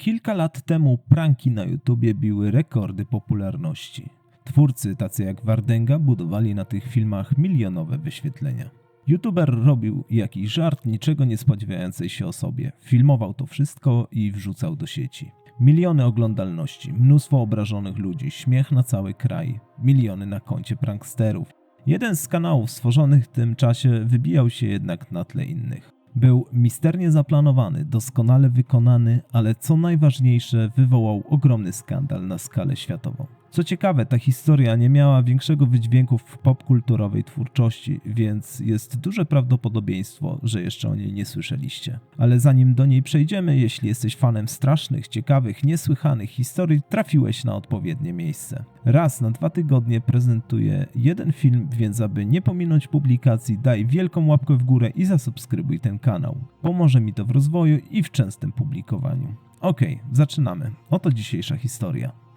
Kilka lat temu pranki na YouTubie biły rekordy popularności. Twórcy tacy jak Wardenga budowali na tych filmach milionowe wyświetlenia. YouTuber robił jakiś żart niczego nie spodziewającej się o sobie. Filmował to wszystko i wrzucał do sieci. Miliony oglądalności, mnóstwo obrażonych ludzi, śmiech na cały kraj, miliony na koncie pranksterów. Jeden z kanałów stworzonych w tym czasie wybijał się jednak na tle innych. Był misternie zaplanowany, doskonale wykonany, ale co najważniejsze, wywołał ogromny skandal na skalę światową. Co ciekawe, ta historia nie miała większego wydźwięku w popkulturowej twórczości, więc jest duże prawdopodobieństwo, że jeszcze o niej nie słyszeliście. Ale zanim do niej przejdziemy, jeśli jesteś fanem strasznych, ciekawych, niesłychanych historii, trafiłeś na odpowiednie miejsce. Raz na dwa tygodnie prezentuję jeden film, więc aby nie pominąć publikacji, daj wielką łapkę w górę i zasubskrybuj ten kanał. Pomoże mi to w rozwoju i w częstym publikowaniu. Okej, zaczynamy. Oto dzisiejsza historia.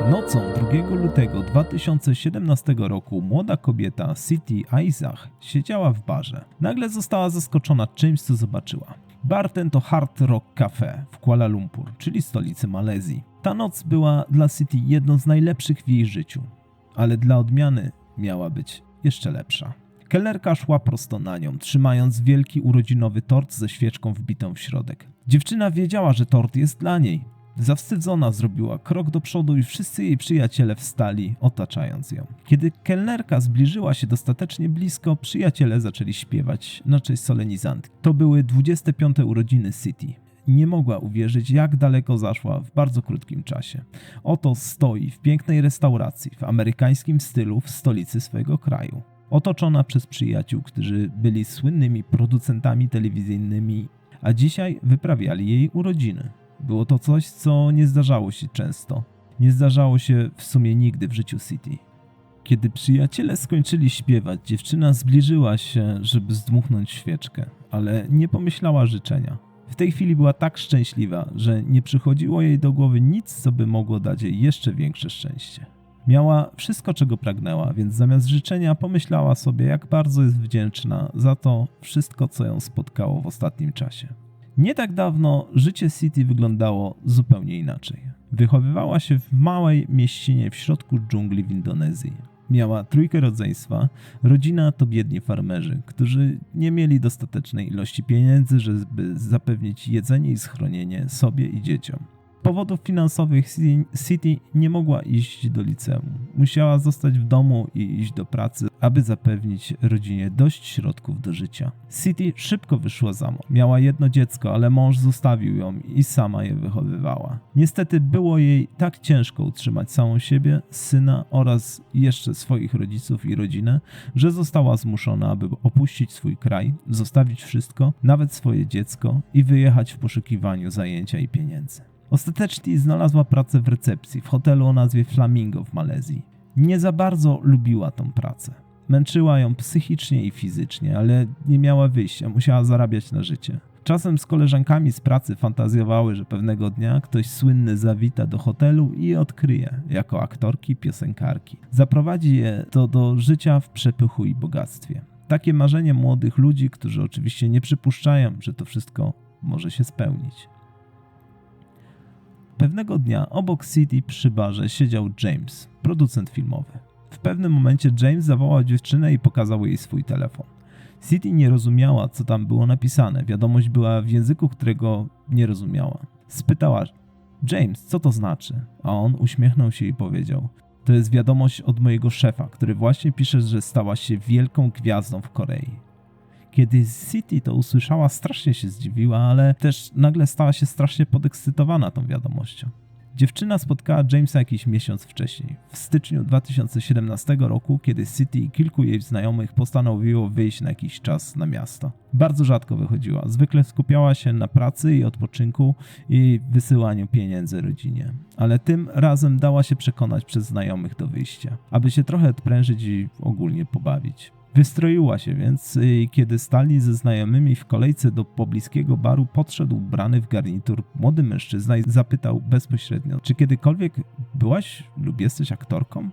Nocą 2 lutego 2017 roku młoda kobieta City Isaac siedziała w barze. Nagle została zaskoczona czymś, co zobaczyła. Bar ten to Hard Rock Cafe w Kuala Lumpur, czyli stolicy Malezji. Ta noc była dla City jedną z najlepszych w jej życiu, ale dla odmiany miała być jeszcze lepsza. Kelnerka szła prosto na nią, trzymając wielki urodzinowy tort ze świeczką wbitą w środek. Dziewczyna wiedziała, że tort jest dla niej, Zawstydzona zrobiła krok do przodu i wszyscy jej przyjaciele wstali, otaczając ją. Kiedy kelnerka zbliżyła się dostatecznie blisko, przyjaciele zaczęli śpiewać na cześć solenizantki. To były 25. urodziny City. Nie mogła uwierzyć, jak daleko zaszła w bardzo krótkim czasie. Oto stoi w pięknej restauracji, w amerykańskim stylu, w stolicy swojego kraju. Otoczona przez przyjaciół, którzy byli słynnymi producentami telewizyjnymi, a dzisiaj wyprawiali jej urodziny. Było to coś, co nie zdarzało się często. Nie zdarzało się w sumie nigdy w życiu City. Kiedy przyjaciele skończyli śpiewać, dziewczyna zbliżyła się, żeby zdmuchnąć świeczkę, ale nie pomyślała życzenia. W tej chwili była tak szczęśliwa, że nie przychodziło jej do głowy nic, co by mogło dać jej jeszcze większe szczęście. Miała wszystko, czego pragnęła, więc zamiast życzenia pomyślała sobie, jak bardzo jest wdzięczna za to wszystko, co ją spotkało w ostatnim czasie. Nie tak dawno życie City wyglądało zupełnie inaczej. Wychowywała się w małej mieścinie w środku dżungli w Indonezji. Miała trójkę rodzeństwa, rodzina to biedni farmerzy, którzy nie mieli dostatecznej ilości pieniędzy, żeby zapewnić jedzenie i schronienie sobie i dzieciom powodów finansowych City nie mogła iść do liceum. Musiała zostać w domu i iść do pracy, aby zapewnić rodzinie dość środków do życia. City szybko wyszła za mąż. Miała jedno dziecko, ale mąż zostawił ją i sama je wychowywała. Niestety było jej tak ciężko utrzymać samą siebie, syna oraz jeszcze swoich rodziców i rodzinę, że została zmuszona, aby opuścić swój kraj, zostawić wszystko, nawet swoje dziecko i wyjechać w poszukiwaniu zajęcia i pieniędzy. Ostatecznie znalazła pracę w recepcji w hotelu o nazwie Flamingo w Malezji. Nie za bardzo lubiła tą pracę. Męczyła ją psychicznie i fizycznie, ale nie miała wyjścia, musiała zarabiać na życie. Czasem z koleżankami z pracy fantazjowały, że pewnego dnia ktoś słynny zawita do hotelu i odkryje jako aktorki, piosenkarki. Zaprowadzi je to do życia w przepychu i bogactwie. Takie marzenie młodych ludzi, którzy oczywiście nie przypuszczają, że to wszystko może się spełnić. Pewnego dnia obok City przy barze siedział James, producent filmowy. W pewnym momencie James zawołał dziewczynę i pokazał jej swój telefon. City nie rozumiała, co tam było napisane. Wiadomość była w języku, którego nie rozumiała. Spytała: James, co to znaczy? A on uśmiechnął się i powiedział: To jest wiadomość od mojego szefa, który właśnie pisze, że stała się wielką gwiazdą w Korei. Kiedy City to usłyszała, strasznie się zdziwiła, ale też nagle stała się strasznie podekscytowana tą wiadomością. Dziewczyna spotkała Jamesa jakiś miesiąc wcześniej, w styczniu 2017 roku, kiedy City i kilku jej znajomych postanowiło wyjść na jakiś czas na miasto. Bardzo rzadko wychodziła, zwykle skupiała się na pracy i odpoczynku i wysyłaniu pieniędzy rodzinie. Ale tym razem dała się przekonać przez znajomych do wyjścia, aby się trochę odprężyć i ogólnie pobawić. Wystroiła się więc i kiedy stali ze znajomymi w kolejce do pobliskiego baru, podszedł ubrany w garnitur młody mężczyzna i zapytał bezpośrednio, czy kiedykolwiek byłaś lub jesteś aktorką?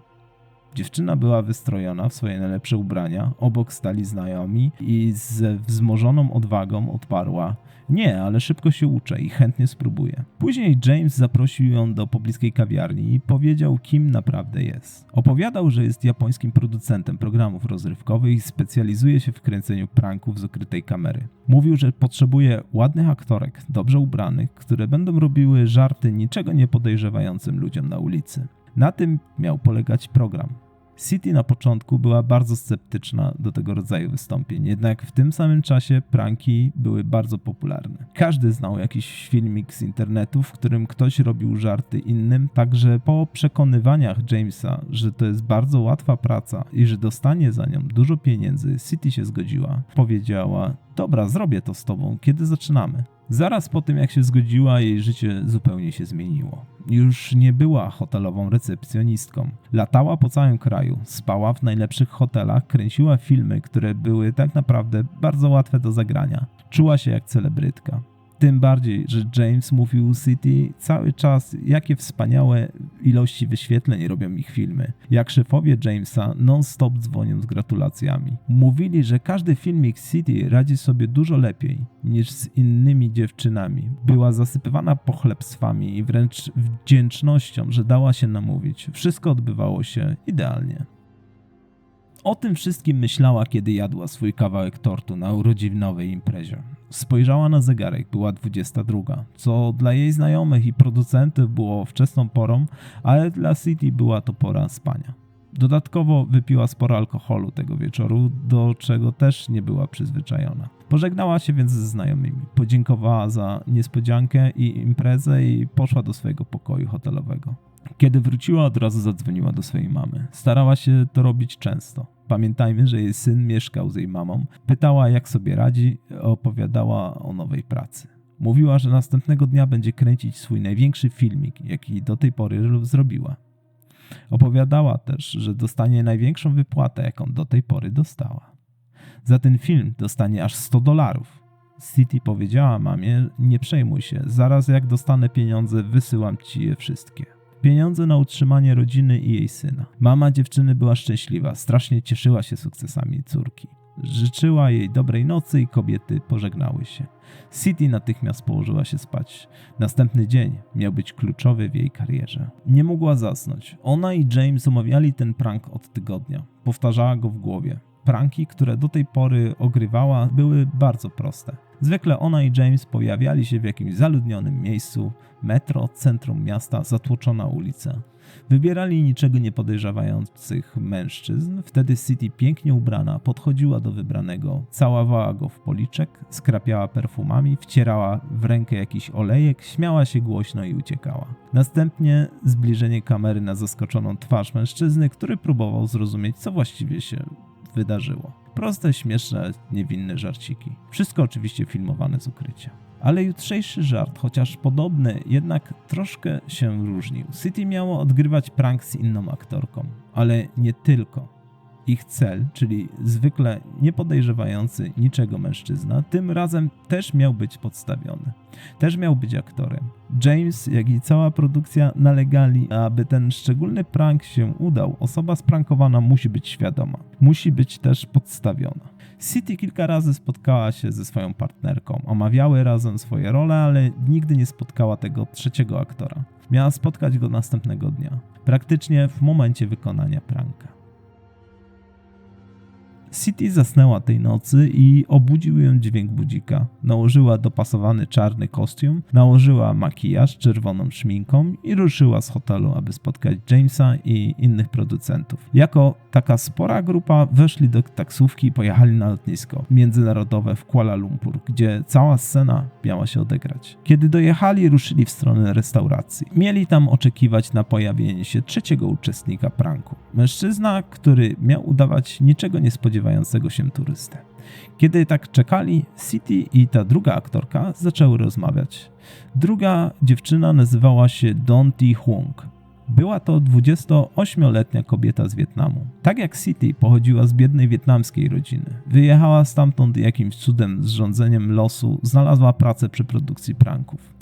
Dziewczyna była wystrojona w swoje najlepsze ubrania, obok stali znajomi i z wzmożoną odwagą odparła nie, ale szybko się uczę i chętnie spróbuję. Później James zaprosił ją do pobliskiej kawiarni i powiedział, kim naprawdę jest. Opowiadał, że jest japońskim producentem programów rozrywkowych i specjalizuje się w kręceniu pranków z ukrytej kamery. Mówił, że potrzebuje ładnych aktorek, dobrze ubranych, które będą robiły żarty niczego nie podejrzewającym ludziom na ulicy. Na tym miał polegać program. City na początku była bardzo sceptyczna do tego rodzaju wystąpień, jednak w tym samym czasie pranki były bardzo popularne. Każdy znał jakiś filmik z internetu, w którym ktoś robił żarty innym, także po przekonywaniach Jamesa, że to jest bardzo łatwa praca i że dostanie za nią dużo pieniędzy, City się zgodziła. Powiedziała: Dobra, zrobię to z tobą, kiedy zaczynamy. Zaraz po tym, jak się zgodziła, jej życie zupełnie się zmieniło. Już nie była hotelową recepcjonistką. Latała po całym kraju, spała w najlepszych hotelach, kręciła filmy, które były tak naprawdę bardzo łatwe do zagrania. Czuła się jak celebrytka. Tym bardziej, że James mówił City cały czas, jakie wspaniałe ilości wyświetleń robią ich filmy. Jak szefowie Jamesa non-stop dzwonią z gratulacjami. Mówili, że każdy filmik City radzi sobie dużo lepiej niż z innymi dziewczynami. Była zasypywana pochlebstwami i wręcz wdzięcznością, że dała się namówić. Wszystko odbywało się idealnie. O tym wszystkim myślała, kiedy jadła swój kawałek tortu na urodzinowej imprezie. Spojrzała na zegarek, była 22, co dla jej znajomych i producentów było wczesną porą, ale dla City była to pora spania. Dodatkowo wypiła sporo alkoholu tego wieczoru, do czego też nie była przyzwyczajona. Pożegnała się więc ze znajomymi, podziękowała za niespodziankę i imprezę i poszła do swojego pokoju hotelowego. Kiedy wróciła, od razu zadzwoniła do swojej mamy. Starała się to robić często. Pamiętajmy, że jej syn mieszkał z jej mamą. Pytała, jak sobie radzi, opowiadała o nowej pracy. Mówiła, że następnego dnia będzie kręcić swój największy filmik, jaki do tej pory zrobiła. Opowiadała też, że dostanie największą wypłatę, jaką do tej pory dostała. Za ten film dostanie aż 100 dolarów. City powiedziała mamie: Nie przejmuj się, zaraz jak dostanę pieniądze, wysyłam ci je wszystkie pieniądze na utrzymanie rodziny i jej syna. Mama dziewczyny była szczęśliwa, strasznie cieszyła się sukcesami córki. Życzyła jej dobrej nocy i kobiety pożegnały się. City natychmiast położyła się spać. Następny dzień miał być kluczowy w jej karierze. Nie mogła zasnąć. Ona i James omawiali ten prank od tygodnia. Powtarzała go w głowie. Pranki, które do tej pory ogrywała, były bardzo proste. Zwykle ona i James pojawiali się w jakimś zaludnionym miejscu, metro, centrum miasta, zatłoczona ulica. Wybierali niczego nie podejrzewających mężczyzn, wtedy City pięknie ubrana podchodziła do wybranego, całowała go w policzek, skrapiała perfumami, wcierała w rękę jakiś olejek, śmiała się głośno i uciekała. Następnie zbliżenie kamery na zaskoczoną twarz mężczyzny, który próbował zrozumieć, co właściwie się wydarzyło. Proste, śmieszne, niewinne żarciki. Wszystko oczywiście filmowane z ukrycia. Ale jutrzejszy żart, chociaż podobny, jednak troszkę się różnił. City miało odgrywać prank z inną aktorką, ale nie tylko ich cel, czyli zwykle niepodejrzewający niczego mężczyzna, tym razem też miał być podstawiony. Też miał być aktorem. James, jak i cała produkcja nalegali, aby ten szczególny prank się udał. Osoba sprankowana musi być świadoma. Musi być też podstawiona. City kilka razy spotkała się ze swoją partnerką. Omawiały razem swoje role, ale nigdy nie spotkała tego trzeciego aktora. Miała spotkać go następnego dnia, praktycznie w momencie wykonania pranka. City zasnęła tej nocy i obudził ją dźwięk budzika. Nałożyła dopasowany czarny kostium, nałożyła makijaż czerwoną szminką i ruszyła z hotelu, aby spotkać Jamesa i innych producentów. Jako taka spora grupa weszli do taksówki i pojechali na lotnisko międzynarodowe w Kuala Lumpur, gdzie cała scena miała się odegrać. Kiedy dojechali, ruszyli w stronę restauracji. Mieli tam oczekiwać na pojawienie się trzeciego uczestnika pranku. Mężczyzna, który miał udawać niczego nie spodziewającego się turystę. Kiedy tak czekali, City i ta druga aktorka zaczęły rozmawiać. Druga dziewczyna nazywała się Don Thi Huong. Była to 28-letnia kobieta z Wietnamu. Tak jak City pochodziła z biednej wietnamskiej rodziny. Wyjechała stamtąd jakimś cudem z rządzeniem losu, znalazła pracę przy produkcji pranków.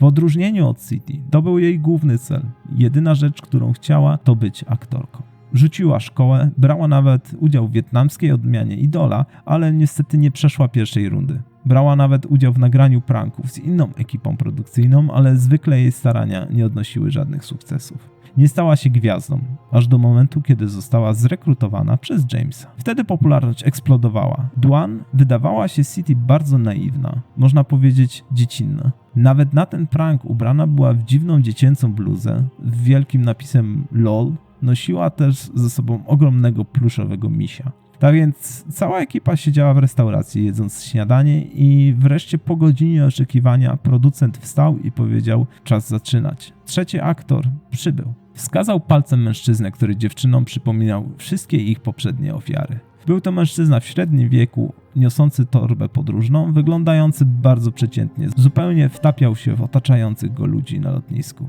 W odróżnieniu od City, to był jej główny cel. Jedyna rzecz, którą chciała, to być aktorką. Rzuciła szkołę, brała nawet udział w wietnamskiej odmianie Idola, ale niestety nie przeszła pierwszej rundy. Brała nawet udział w nagraniu pranków z inną ekipą produkcyjną, ale zwykle jej starania nie odnosiły żadnych sukcesów. Nie stała się gwiazdą, aż do momentu, kiedy została zrekrutowana przez Jamesa. Wtedy popularność eksplodowała. Duan wydawała się City bardzo naiwna, można powiedzieć dziecinna. Nawet na ten prank ubrana była w dziwną dziecięcą bluzę z wielkim napisem LOL. Nosiła też ze sobą ogromnego pluszowego misia. Tak więc cała ekipa siedziała w restauracji jedząc śniadanie i wreszcie po godzinie oczekiwania producent wstał i powiedział czas zaczynać. Trzeci aktor przybył. Wskazał palcem mężczyznę, który dziewczynom przypominał wszystkie ich poprzednie ofiary. Był to mężczyzna w średnim wieku, niosący torbę podróżną, wyglądający bardzo przeciętnie. Zupełnie wtapiał się w otaczających go ludzi na lotnisku.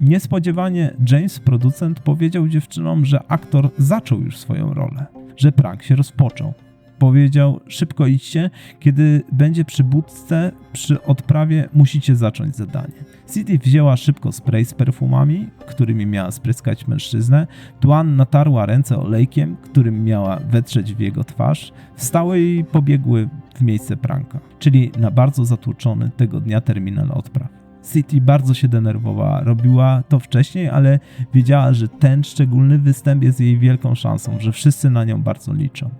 Niespodziewanie James, producent, powiedział dziewczynom, że aktor zaczął już swoją rolę, że prank się rozpoczął. Powiedział, szybko idźcie, kiedy będzie przy budce, przy odprawie musicie zacząć zadanie. City wzięła szybko spray z perfumami, którymi miała spryskać mężczyznę. Tuan natarła ręce olejkiem, którym miała wetrzeć w jego twarz. Wstały i pobiegły w miejsce pranka, czyli na bardzo zatłoczony tego dnia terminal odpraw. City bardzo się denerwowała. Robiła to wcześniej, ale wiedziała, że ten szczególny występ jest jej wielką szansą, że wszyscy na nią bardzo liczą.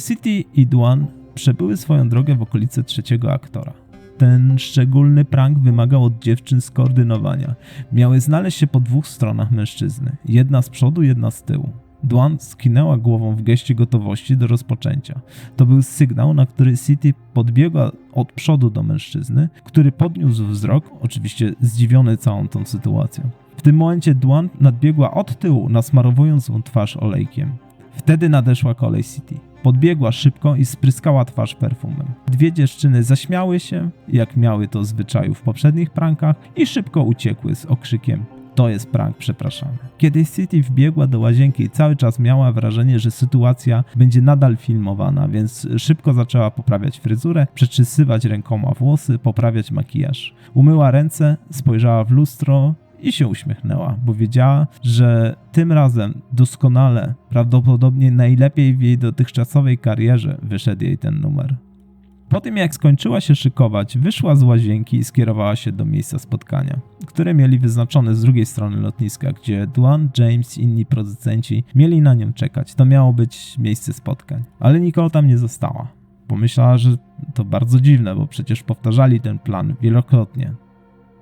City i Duan przebyły swoją drogę w okolicy trzeciego aktora. Ten szczególny prank wymagał od dziewczyn skoordynowania. Miały znaleźć się po dwóch stronach mężczyzny. Jedna z przodu, jedna z tyłu. Duan skinęła głową w geście gotowości do rozpoczęcia. To był sygnał, na który City podbiegła od przodu do mężczyzny, który podniósł wzrok, oczywiście zdziwiony całą tą sytuacją. W tym momencie Duan nadbiegła od tyłu, nasmarowując mu twarz olejkiem. Wtedy nadeszła kolej City. Podbiegła szybko i spryskała twarz perfumem. Dwie dziewczyny zaśmiały się, jak miały to zwyczaju w poprzednich prankach, i szybko uciekły z okrzykiem to jest prank, przepraszamy. Kiedy City wbiegła do łazienki, cały czas miała wrażenie, że sytuacja będzie nadal filmowana, więc szybko zaczęła poprawiać fryzurę, przeczesywać rękoma włosy, poprawiać makijaż. Umyła ręce, spojrzała w lustro i się uśmiechnęła, bo wiedziała, że tym razem doskonale, prawdopodobnie najlepiej w jej dotychczasowej karierze wyszedł jej ten numer. Po tym jak skończyła się szykować, wyszła z łazienki i skierowała się do miejsca spotkania, które mieli wyznaczone z drugiej strony lotniska, gdzie Duan, James i inni producenci mieli na nią czekać. To miało być miejsce spotkań. Ale Nicole tam nie została. Pomyślała, że to bardzo dziwne, bo przecież powtarzali ten plan wielokrotnie.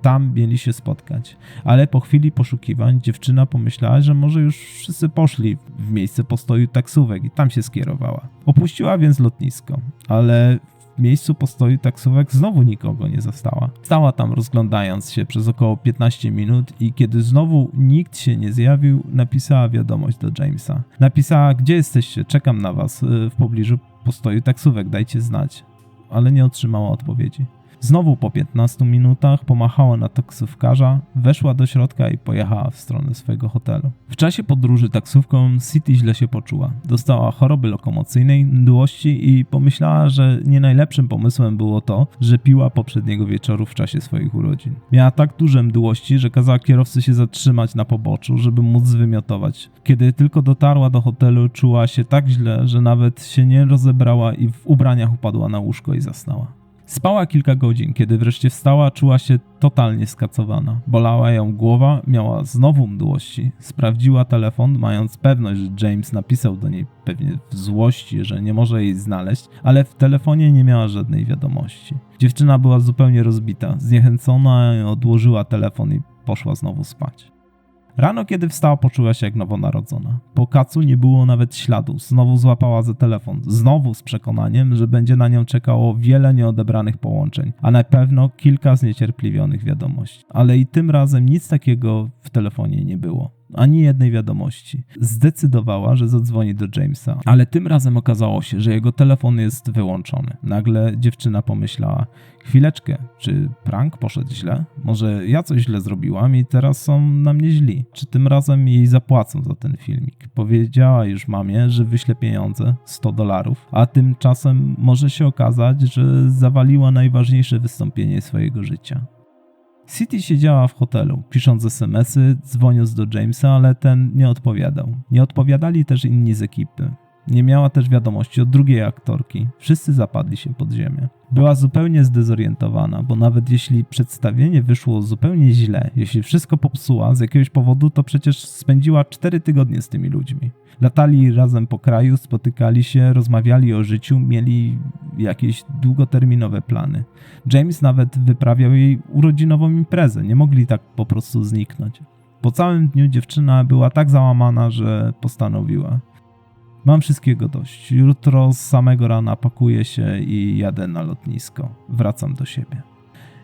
Tam mieli się spotkać. Ale po chwili poszukiwań dziewczyna pomyślała, że może już wszyscy poszli w miejsce postoju taksówek i tam się skierowała. Opuściła więc lotnisko, ale w miejscu postoju taksówek znowu nikogo nie została. Stała tam rozglądając się przez około 15 minut i kiedy znowu nikt się nie zjawił, napisała wiadomość do Jamesa. Napisała, gdzie jesteście, czekam na was y, w pobliżu postoju taksówek, dajcie znać. Ale nie otrzymała odpowiedzi. Znowu po 15 minutach pomachała na taksówkarza, weszła do środka i pojechała w stronę swojego hotelu. W czasie podróży taksówką City źle się poczuła. Dostała choroby lokomocyjnej, mdłości i pomyślała, że nie najlepszym pomysłem było to, że piła poprzedniego wieczoru w czasie swoich urodzin. Miała tak duże mdłości, że kazała kierowcy się zatrzymać na poboczu, żeby móc zwymiotować. Kiedy tylko dotarła do hotelu, czuła się tak źle, że nawet się nie rozebrała i w ubraniach upadła na łóżko i zasnęła. Spała kilka godzin, kiedy wreszcie wstała, czuła się totalnie skacowana. Bolała ją głowa, miała znowu mdłości. Sprawdziła telefon, mając pewność, że James napisał do niej pewnie w złości, że nie może jej znaleźć, ale w telefonie nie miała żadnej wiadomości. Dziewczyna była zupełnie rozbita, zniechęcona, odłożyła telefon i poszła znowu spać. Rano, kiedy wstała, poczuła się jak nowonarodzona. Po kacu nie było nawet śladu. Znowu złapała za telefon. Znowu z przekonaniem, że będzie na nią czekało wiele nieodebranych połączeń, a na pewno kilka zniecierpliwionych wiadomości. Ale i tym razem nic takiego w telefonie nie było ani jednej wiadomości. Zdecydowała, że zadzwoni do Jamesa, ale tym razem okazało się, że jego telefon jest wyłączony. Nagle dziewczyna pomyślała: Chwileczkę, czy prank poszedł źle? Może ja coś źle zrobiłam i teraz są na mnie źli? Czy tym razem jej zapłacą za ten filmik? Powiedziała już mamie, że wyśle pieniądze 100 dolarów, a tymczasem może się okazać, że zawaliła najważniejsze wystąpienie swojego życia. City siedziała w hotelu, pisząc SMS-y, dzwoniąc do Jamesa, ale ten nie odpowiadał. Nie odpowiadali też inni z ekipy. Nie miała też wiadomości od drugiej aktorki. Wszyscy zapadli się pod ziemię. Była zupełnie zdezorientowana, bo nawet jeśli przedstawienie wyszło zupełnie źle, jeśli wszystko popsuła z jakiegoś powodu, to przecież spędziła 4 tygodnie z tymi ludźmi. Latali razem po kraju, spotykali się, rozmawiali o życiu, mieli jakieś długoterminowe plany. James nawet wyprawiał jej urodzinową imprezę, nie mogli tak po prostu zniknąć. Po całym dniu dziewczyna była tak załamana, że postanowiła: Mam wszystkiego dość. Jutro z samego rana pakuję się i jadę na lotnisko. Wracam do siebie.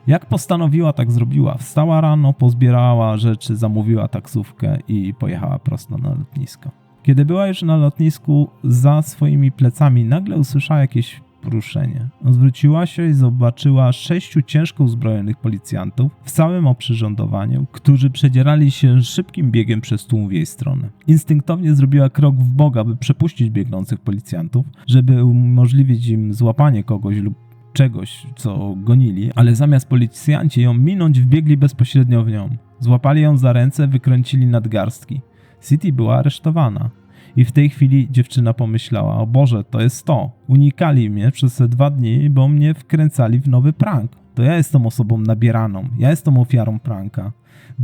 Jak postanowiła, tak zrobiła. Wstała rano, pozbierała rzeczy, zamówiła taksówkę i pojechała prosto na lotnisko. Kiedy była już na lotnisku, za swoimi plecami nagle usłyszała jakieś poruszenie. Zwróciła się i zobaczyła sześciu ciężko uzbrojonych policjantów w całym oprzyrządowaniu, którzy przedzierali się szybkim biegiem przez tłum w jej stronę. Instynktownie zrobiła krok w bok, aby przepuścić biegnących policjantów, żeby umożliwić im złapanie kogoś lub czegoś, co gonili, ale zamiast policjanci ją minąć, wbiegli bezpośrednio w nią. Złapali ją za ręce, wykręcili nadgarstki. City była aresztowana. I w tej chwili dziewczyna pomyślała: O Boże, to jest to. Unikali mnie przez te dwa dni, bo mnie wkręcali w nowy prank. To ja jestem osobą nabieraną, ja jestem ofiarą pranka.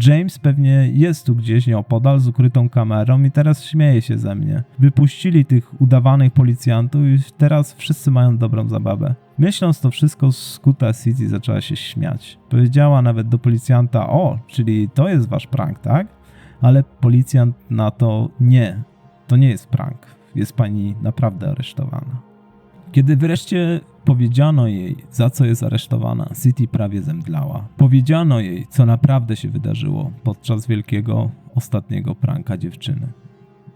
James pewnie jest tu gdzieś nieopodal z ukrytą kamerą i teraz śmieje się ze mnie. Wypuścili tych udawanych policjantów i teraz wszyscy mają dobrą zabawę. Myśląc to wszystko, Skuta City zaczęła się śmiać. Powiedziała nawet do policjanta: O, czyli to jest wasz prank, tak? Ale policjant na to nie. To nie jest prank. Jest pani naprawdę aresztowana. Kiedy wreszcie powiedziano jej, za co jest aresztowana, City prawie zemdlała. Powiedziano jej, co naprawdę się wydarzyło podczas wielkiego ostatniego pranka dziewczyny.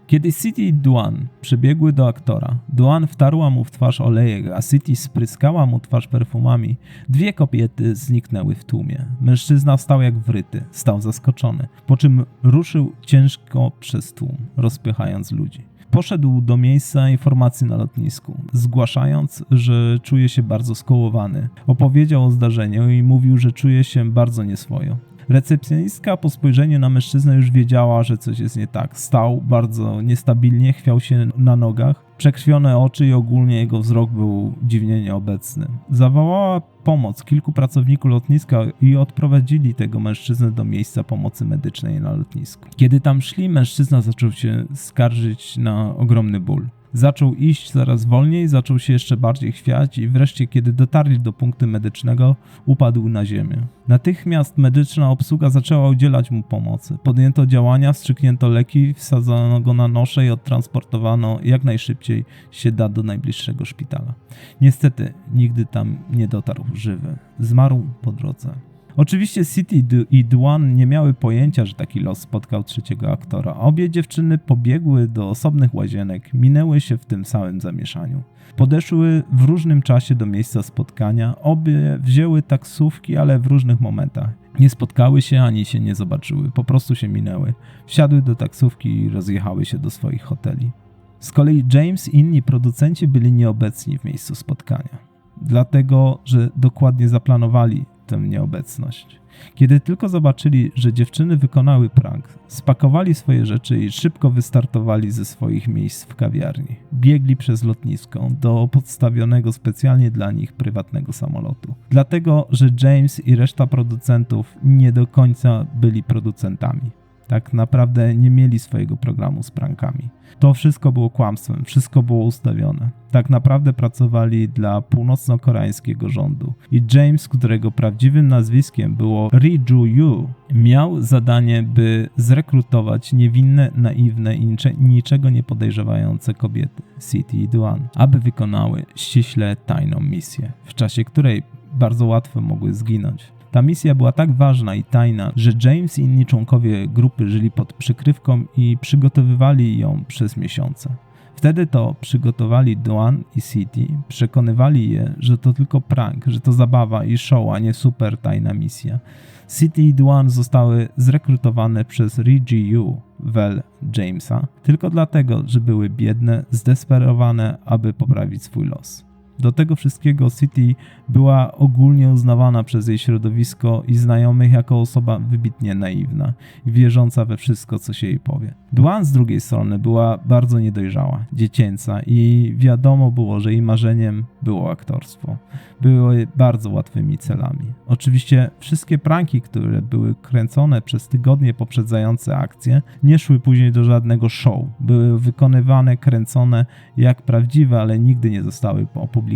Kiedy City i Duan przebiegły do aktora, Duan wtarła mu w twarz olejek, a City spryskała mu twarz perfumami, dwie kobiety zniknęły w tłumie. Mężczyzna stał jak wryty, stał zaskoczony, po czym ruszył ciężko przez tłum, rozpychając ludzi. Poszedł do miejsca informacji na lotnisku, zgłaszając, że czuje się bardzo skołowany. Opowiedział o zdarzeniu i mówił, że czuje się bardzo nieswojo. Recepcjonistka po spojrzeniu na mężczyznę już wiedziała, że coś jest nie tak. Stał bardzo niestabilnie, chwiał się na nogach, przekrwione oczy i ogólnie jego wzrok był dziwnie nieobecny. Zawołała pomoc kilku pracowników lotniska i odprowadzili tego mężczyznę do miejsca pomocy medycznej na lotnisku. Kiedy tam szli, mężczyzna zaczął się skarżyć na ogromny ból. Zaczął iść coraz wolniej, zaczął się jeszcze bardziej chwiać i wreszcie, kiedy dotarli do punktu medycznego, upadł na ziemię. Natychmiast medyczna obsługa zaczęła udzielać mu pomocy. Podjęto działania, wstrzyknięto leki, wsadzono go na nosze i odtransportowano jak najszybciej się da do najbliższego szpitala. Niestety, nigdy tam nie dotarł żywy. Zmarł po drodze. Oczywiście City i Duan nie miały pojęcia, że taki los spotkał trzeciego aktora. Obie dziewczyny pobiegły do osobnych łazienek, minęły się w tym samym zamieszaniu. Podeszły w różnym czasie do miejsca spotkania, obie wzięły taksówki, ale w różnych momentach. Nie spotkały się ani się nie zobaczyły, po prostu się minęły. Wsiadły do taksówki i rozjechały się do swoich hoteli. Z kolei James i inni producenci byli nieobecni w miejscu spotkania, dlatego że dokładnie zaplanowali tę nieobecność. Kiedy tylko zobaczyli, że dziewczyny wykonały prank, spakowali swoje rzeczy i szybko wystartowali ze swoich miejsc w kawiarni. Biegli przez lotnisko do podstawionego specjalnie dla nich prywatnego samolotu. Dlatego, że James i reszta producentów nie do końca byli producentami tak naprawdę nie mieli swojego programu z prankami. To wszystko było kłamstwem, wszystko było ustawione. Tak naprawdę pracowali dla północno-koreańskiego rządu. I James, którego prawdziwym nazwiskiem było Ri Ju, miał zadanie, by zrekrutować niewinne, naiwne i niczego nie podejrzewające kobiety, City i Duan, aby wykonały ściśle tajną misję, w czasie której bardzo łatwo mogły zginąć. Ta misja była tak ważna i tajna, że James i inni członkowie grupy żyli pod przykrywką i przygotowywali ją przez miesiące. Wtedy to przygotowali Duan i City, przekonywali je, że to tylko prank, że to zabawa i show, a nie super tajna misja. City i Duan zostały zrekrutowane przez Yu, Vel Jamesa, tylko dlatego, że były biedne, zdesperowane, aby poprawić swój los. Do tego wszystkiego City była ogólnie uznawana przez jej środowisko i znajomych jako osoba wybitnie naiwna i wierząca we wszystko, co się jej powie. Duan z drugiej strony była bardzo niedojrzała, dziecięca i wiadomo było, że jej marzeniem było aktorstwo. Były bardzo łatwymi celami. Oczywiście wszystkie pranki, które były kręcone przez tygodnie poprzedzające akcję, nie szły później do żadnego show. Były wykonywane, kręcone jak prawdziwe, ale nigdy nie zostały opublikowane.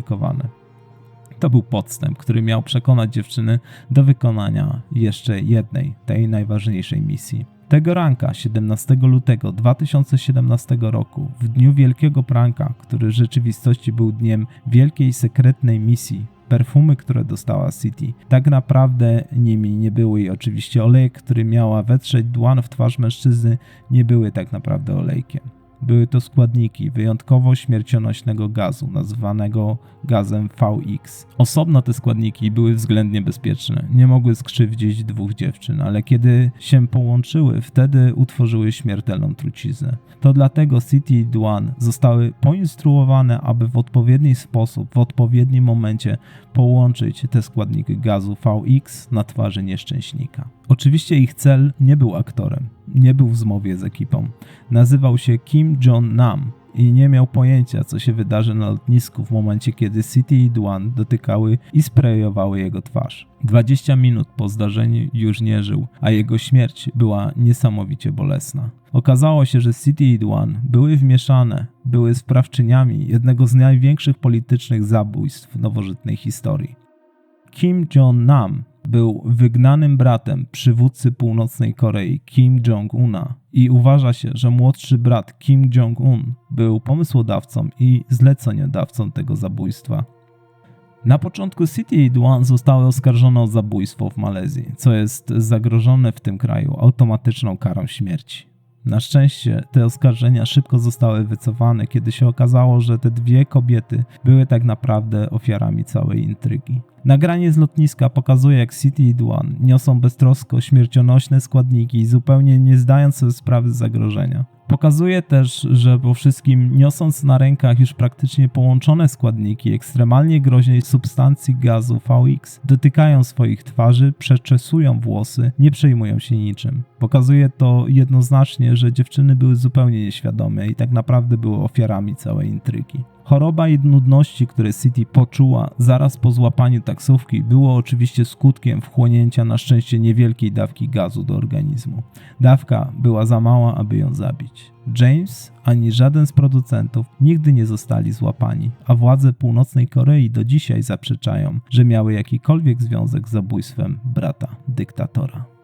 To był podstęp, który miał przekonać dziewczyny do wykonania jeszcze jednej, tej najważniejszej misji. Tego ranka, 17 lutego 2017 roku, w dniu wielkiego pranka, który w rzeczywistości był dniem wielkiej sekretnej misji, perfumy, które dostała City, tak naprawdę nimi nie były i oczywiście olejek, który miała wetrzeć dłoń w twarz mężczyzny, nie były tak naprawdę olejkiem. Były to składniki wyjątkowo śmiercionośnego gazu, nazywanego gazem VX. Osobno te składniki były względnie bezpieczne, nie mogły skrzywdzić dwóch dziewczyn, ale kiedy się połączyły, wtedy utworzyły śmiertelną truciznę. To dlatego City Duan zostały poinstruowane, aby w odpowiedni sposób, w odpowiednim momencie połączyć te składniki gazu VX na twarzy nieszczęśnika. Oczywiście ich cel nie był aktorem, nie był w zmowie z ekipą. Nazywał się Kim Jong Nam i nie miał pojęcia, co się wydarzy na lotnisku w momencie, kiedy City i dotykały i sprayowały jego twarz. 20 minut po zdarzeniu już nie żył, a jego śmierć była niesamowicie bolesna. Okazało się, że City i były wmieszane, były sprawczyniami jednego z największych politycznych zabójstw nowożytnej historii. Kim Jong-nam był wygnanym bratem przywódcy północnej Korei Kim Jong-una i uważa się, że młodszy brat Kim Jong-un był pomysłodawcą i zleceniodawcą tego zabójstwa. Na początku City i Duan zostały oskarżone o zabójstwo w Malezji, co jest zagrożone w tym kraju automatyczną karą śmierci. Na szczęście te oskarżenia szybko zostały wycofane, kiedy się okazało, że te dwie kobiety były tak naprawdę ofiarami całej intrygi. Nagranie z lotniska pokazuje, jak City i Duan niosą beztrosko śmiercionośne składniki, zupełnie nie zdając sobie sprawy z zagrożenia. Pokazuje też, że po wszystkim niosąc na rękach już praktycznie połączone składniki ekstremalnie groźnej substancji gazu VX, dotykają swoich twarzy, przeczesują włosy, nie przejmują się niczym. Pokazuje to jednoznacznie, że dziewczyny były zupełnie nieświadome i tak naprawdę były ofiarami całej intrygi. Choroba i nudności, które City poczuła zaraz po złapaniu taksówki, było oczywiście skutkiem wchłonięcia na szczęście niewielkiej dawki gazu do organizmu. Dawka była za mała, aby ją zabić. James ani żaden z producentów nigdy nie zostali złapani, a władze północnej Korei do dzisiaj zaprzeczają, że miały jakikolwiek związek z zabójstwem brata dyktatora.